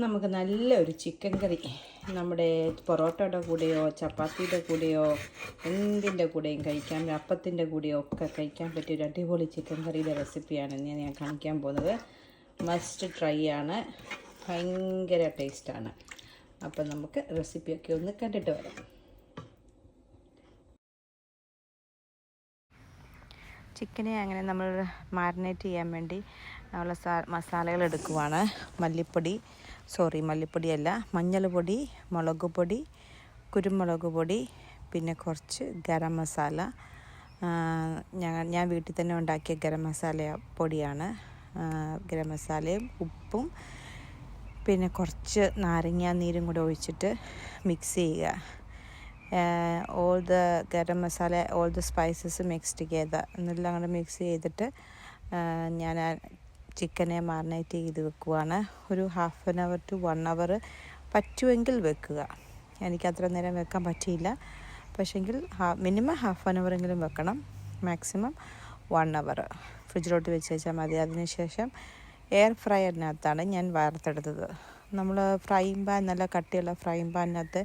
നമുക്ക് നല്ലൊരു ചിക്കൻ കറി. നമ്മുടെ പൊറോട്ടയുടെ കൂടെയോ ചപ്പാത്തിയുടെ കൂടെയോ എന്തിന്റെ കൂടെയും കഴിക്കാം. അപ്പത്തിന്റെ കൂടെയോ ഒക്കെ കഴിക്കാൻ പറ്റിയ ഒരു അടിപൊളി ചിക്കൻ കറിയുടെ റെസിപ്പിയാണ് ഇന്ന് ഞാൻ കാണിക്കാൻ പോകുന്നത്. മസ്റ്റ് ട്രൈ ആണ്. ഭയങ്കര ടേസ്റ്റാണ് അപ്പം നമുക്ക് റെസിപ്പിയൊക്കെ ഒന്ന് കണ്ടിട്ട് വരാം. ചിക്കനെ അങ്ങനെ നമ്മൾ മാരിനേറ്റ് ചെയ്യാൻ വേണ്ടി നമ്മൾ മസാലകൾ എടുക്കുവാണ്. മല്ലിപ്പൊടി സോറി മല്ലിപ്പൊടിയല്ല മഞ്ഞൾ പൊടി മുളക് പൊടി കുരുമുളക് പൊടി പിന്നെ കുറച്ച് ഗരം മസാല. ഞങ്ങൾ ഞാൻ വീട്ടിൽ തന്നെ ഉണ്ടാക്കിയ ഗരം മസാല പൊടിയാണ്. ഗരം മസാലയും ഉപ്പും പിന്നെ കുറച്ച് നാരങ്ങ നീരും കൂടെ ഒഴിച്ചിട്ട് മിക്സ് ചെയ്യുക. All the garam masala all the spices mix together എന്നെല്ലാം കൂടെ മിക്സ് ചെയ്തിട്ട് ഞാൻ ചിക്കനെ മാറിനേറ്റ് ചെയ്ത് വെക്കുവാണ്. ഒരു half an hour to one hour പറ്റുമെങ്കിൽ വെക്കുക. എനിക്ക് അത്ര നേരം വെക്കാൻ പറ്റിയില്ല. പക്ഷെങ്കിൽ മിനിമം ഹാഫ് ആൻ അവറെങ്കിലും വെക്കണം. മാക്സിമം വൺ അവർ ഫ്രിഡ്ജിലോട്ട് വെച്ച് വെച്ചാൽ മതി. അതിനുശേഷം എയർ ഫ്രയറിനകത്താണ് ഞാൻ വറുത്തെടുത്തത്. നമ്മൾ ഫ്രൈ പാൻ നല്ല കട്ടിയുള്ള ഫ്രൈ പാനിനകത്ത്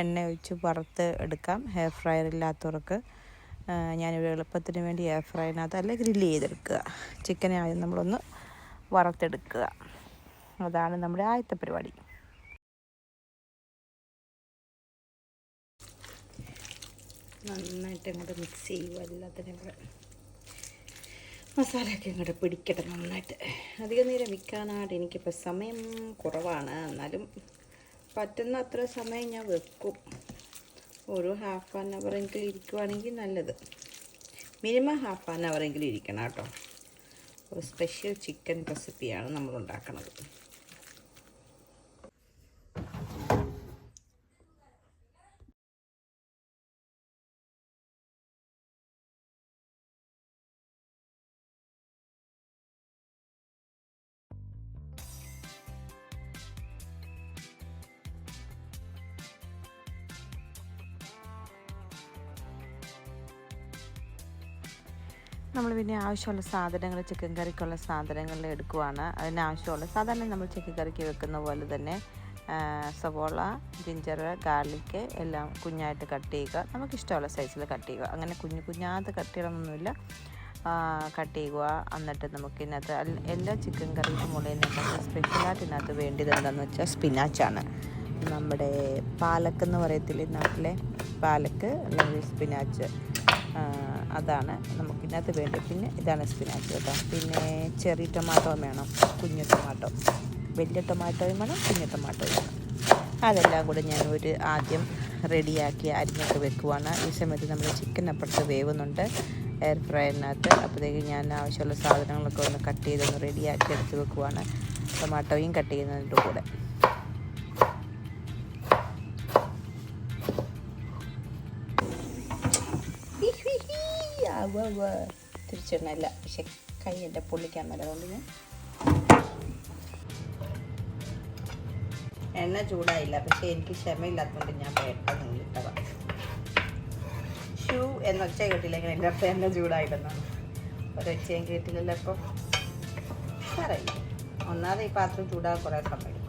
എണ്ണ ഒഴിച്ച് വറുത്ത് എടുക്കാം. ഹെയർ ഫ്രയർ ഇല്ലാത്തവർക്ക് ഞാനൊരു എളുപ്പത്തിന് വേണ്ടി എയർ ഫ്രൈനകത്ത് അല്ല ഗ്രില്ല് ചെയ്തെടുക്കുക. ചിക്കനെ ആദ്യം നമ്മളൊന്ന് വറുത്തെടുക്കുക. അതാണ് നമ്മുടെ ആദ്യത്തെ പരിപാടി. നന്നായിട്ട് ഇങ്ങോട്ട് മിക്സ് ചെയ്യുക എല്ലാത്തിനും കൂടെ. മസാലയൊക്കെ ഇങ്ങോട്ട് പിടിക്കട്ടെ നന്നായിട്ട്. അധികം നേരം വിൽക്കാനായിട്ട് എനിക്കിപ്പോൾ സമയം കുറവാണ്. എന്നാലും പറ്റുന്ന അത്ര സമയം ഞാൻ വെക്കും. ഒരു ഹാഫ് ആൻ അവറെങ്കിലും ഇരിക്കുവാണെങ്കിൽ നല്ലത്. മിനിമം ഹാഫ് ആൻ അവറെങ്കിലും ഇരിക്കണം കേട്ടോ. ഒരു സ്പെഷ്യൽ ചിക്കൻ റെസിപ്പിയാണ് നമ്മൾ ഉണ്ടാക്കുന്നത് നമ്മൾ പിന്നെ ആവശ്യമുള്ള സാധനങ്ങൾ ചിക്കൻ കറിക്കുള്ള സാധനങ്ങൾ എടുക്കുവാണ്. അതിനാവശ്യമുള്ള സാധാരണ നമ്മൾ ചിക്കൻ കറിക്ക് വെക്കുന്ന പോലെ തന്നെ സവോള ജിഞ്ചർ ഗാർലിക്ക് എല്ലാം കുഞ്ഞായിട്ട് കട്ട് ചെയ്യുക. നമുക്കിഷ്ടമുള്ള സൈസിൽ കട്ട് ചെയ്യുക. അങ്ങനെ കുഞ്ഞു കുഞ്ഞാത്ത കട്ട് ചെയ്യണമെന്നൊന്നുമില്ല കട്ട് ചെയ്യുക. എന്നിട്ട് നമുക്ക് ഇതിനകത്ത് എല്ലാ ചിക്കൻ കറിക്കും മുളേനകത്ത് സ്പെഷ്യലായിട്ട് ഇതിനകത്ത് വേണ്ടത് എന്താണെന്ന് വെച്ചാൽ സ്പിനാച്ചാണ് നമ്മുടെ പാലക്ക് എന്ന് പറയത്തില്ലേ നാട്ടിലെ പാലക്ക് അല്ലെങ്കിൽ സ്പിനാച്ച് അതാണ് നമുക്കിതിനകത്ത് വേണ്ടത്. പിന്നെ ഇതാണ് സ്പിനാച്ച് കേട്ടോ. പിന്നെ ചെറിയ ടൊമാറ്റോ വേണം. കുഞ്ഞു ടൊമാറ്റോ. വലിയ ടൊമാറ്റോയും വേണം കുഞ്ഞു ടൊമാറ്റോയും വേണം. അതെല്ലാം കൂടെ ഞാൻ ഒരു ആദ്യം റെഡിയാക്കി അരിഞ്ഞൊക്കെ വെക്കുവാണ്. ഈ സമയത്ത് നമ്മൾ ചിക്കൻ അപ്പുറത്ത് വേവുന്നുണ്ട്. എയർ ഫ്രയറിനകത്ത് അപ്പോഴത്തേക്ക് ഞാൻ ആവശ്യമുള്ള സാധനങ്ങളൊക്കെ ഒന്ന് കട്ട് ചെയ്തൊന്ന് റെഡിയാക്കി എടുത്ത് വെക്കുവാണ്. ടൊമാറ്റോയും കട്ട് ചെയ്യുന്നതിന്റെ കൂടെ. തിരിച്ചിടണല്ല. പക്ഷെ കൈ എന്റെ പൊള്ളിക്കാൻ മേലെ. അതുകൊണ്ട് ഞാൻ എണ്ണ ചൂടായില്ല. പക്ഷെ എനിക്ക് ക്ഷമയില്ലാത്തതുകൊണ്ട് ഞാൻ പെട്ടെന്ന് ഇട്ടവ ഷൂ എന്നൊച്ച കേട്ടില്ലെങ്കിൽ എന്റെ അടുത്ത് എണ്ണ ചൂടായിട്ടെന്നാണ് ഒരൊച്ചയും കേട്ടില്ലല്ലോ ഇപ്പം പറയില്ല ഒന്നാമത് ഈ പാത്രം ചൂടാകാൻ കുറേ സമയം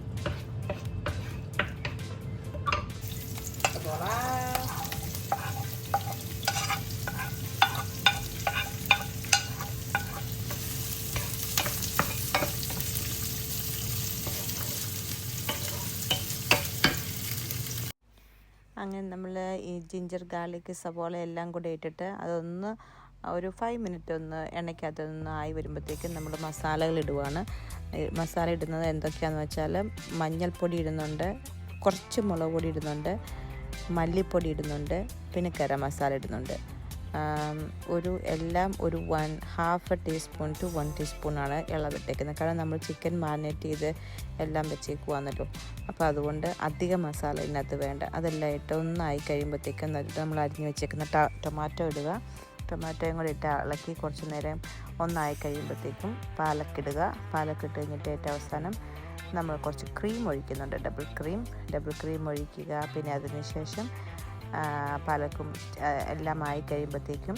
അങ്ങനെ നമ്മൾ ഈ ജിഞ്ചർ ഗാർലിക് സവോള എല്ലാം കൂടെ ഇട്ടിട്ട് അതൊന്ന് ഒരു ഫൈവ് മിനിറ്റ് ഒന്ന് എണ്ണയ്ക്കകത്തൊന്ന് ആയി വരുമ്പോഴത്തേക്കും നമ്മൾ മസാലകൾ ഇടുവാണ്. മസാല ഇടുന്നത് എന്തൊക്കെയാണെന്ന് വെച്ചാൽ മഞ്ഞൾപ്പൊടി ഇടുന്നുണ്ട് കുറച്ച് മുളക് പൊടി ഇടുന്നുണ്ട് മല്ലിപ്പൊടി ഇടുന്നുണ്ട് പിന്നെ ഗരം മസാല ഇടുന്നുണ്ട്. ഒരു എല്ലാം ഒരു one half teaspoon to one ടീസ്പൂണാണ് ഇളവിട്ടേക്കുന്നത്. കാരണം നമ്മൾ ചിക്കൻ മാരിനേറ്റ് ചെയ്ത് എല്ലാം വെച്ചേക്കുവാന്നല്ലോ അപ്പോൾ അതുകൊണ്ട് അധിക മസാല ഇതിനകത്ത് വേണ്ട. അതെല്ലാം ഇട്ട് ഒന്നായി കഴിയുമ്പോഴത്തേക്കും നമ്മൾ അരിഞ്ഞു വെച്ചേക്കുന്ന ടൊമാറ്റോ ഇടുക. ടൊമാറ്റോയും കൂടി ഇട്ട് ഇളക്കി കുറച്ച് നേരം ഒന്നായി കഴിയുമ്പോഴത്തേക്കും പാലക്കിടുക പാലക്കിട്ട് കഴിഞ്ഞിട്ട് ഏറ്റവും അവസാനം നമ്മൾ കുറച്ച് ക്രീം ഒഴിക്കുന്നുണ്ട്. ഡബിൾ ക്രീം ഡബിൾ ക്രീം ഒഴിക്കുക. പിന്നെ അതിന് ശേഷം പാലക്കും എല്ലാം ആയി കഴിയുമ്പോഴത്തേക്കും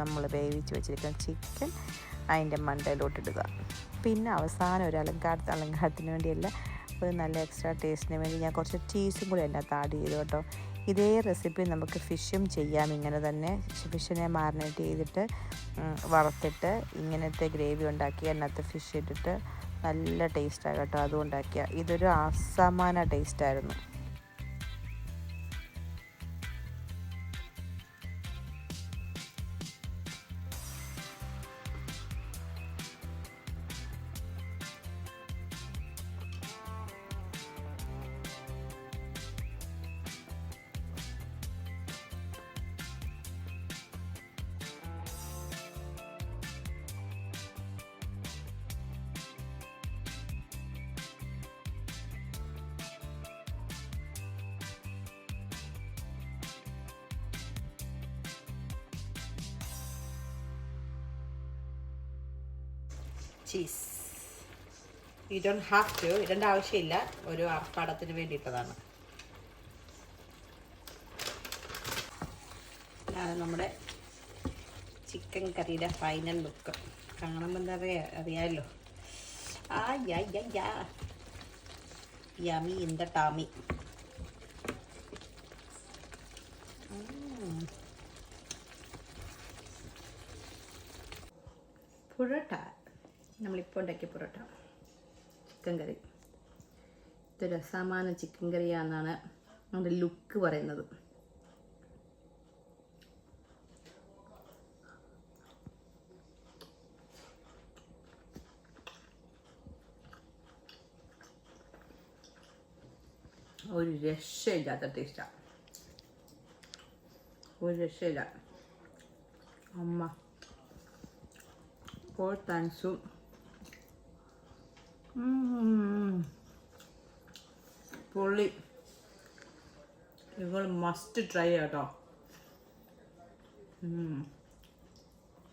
നമ്മൾ വേവിച്ച് വെച്ചിരിക്കുന്ന ചിക്കൻ അതിന്റെ മണ്ടയിലോട്ടിടുക. പിന്നെ അവസാനം ഒരു അലങ്കാര അലങ്കാരത്തിന് വേണ്ടിയല്ല ഒരു നല്ല എക്സ്ട്രാ ടേസ്റ്റിന് വേണ്ടി ഞാൻ കുറച്ച് ചീസും കൂടി അതിനകത്ത് ആഡ് ചെയ്തു കേട്ടോ. ഇതേ റെസിപ്പി നമുക്ക് ഫിഷും ചെയ്യാം. ഇങ്ങനെ തന്നെ ഫിഷിനെ മാറിനേറ്റ് ചെയ്തിട്ട് വറുത്തിട്ട് ഇങ്ങനത്തെ ഗ്രേവി ഉണ്ടാക്കി അതിനകത്ത് ഫിഷ് ഇട്ടിട്ട് നല്ല ടേസ്റ്റാണ് കേട്ടോ. അതും ഉണ്ടാക്കിയ. ഇതൊരു അസമാന ടേസ്റ്റായിരുന്നു cheese you don't have to ഇടേണ്ട ആവശ്യമില്ല. ഒരു ആർപ്പാടത്തിന് വേണ്ടിയിട്ടതാണ്. ഇതാണ് നമ്മുടെ ചിക്കൻ കറിയുടെ ഫൈനൽ ലുക്ക് കാണുമ്പോൾ എന്താ പറയുക അറിയാമല്ലോ ആ yeah yeah yeah. Yummy in the tummy parotta നമ്മളിപ്പോൾ ഉണ്ടാക്കിയ പൊറോട്ട. ചിക്കൻ കറി. ഇതൊരു അസാമാന ചിക്കൻ കറിയാണെന്നാണ് നമ്മുടെ ലുക്ക് പറയുന്നത്. ഒരു രക്ഷയില്ലാത്ത ടേസ്റ്റാണ് ഒരു രക്ഷയില്ല. അമ്മ. ഫോർ താങ്ക്സും പൊള്ളി. നിങ്ങൾ മസ്റ്റ് ട്രൈ കേട്ടോ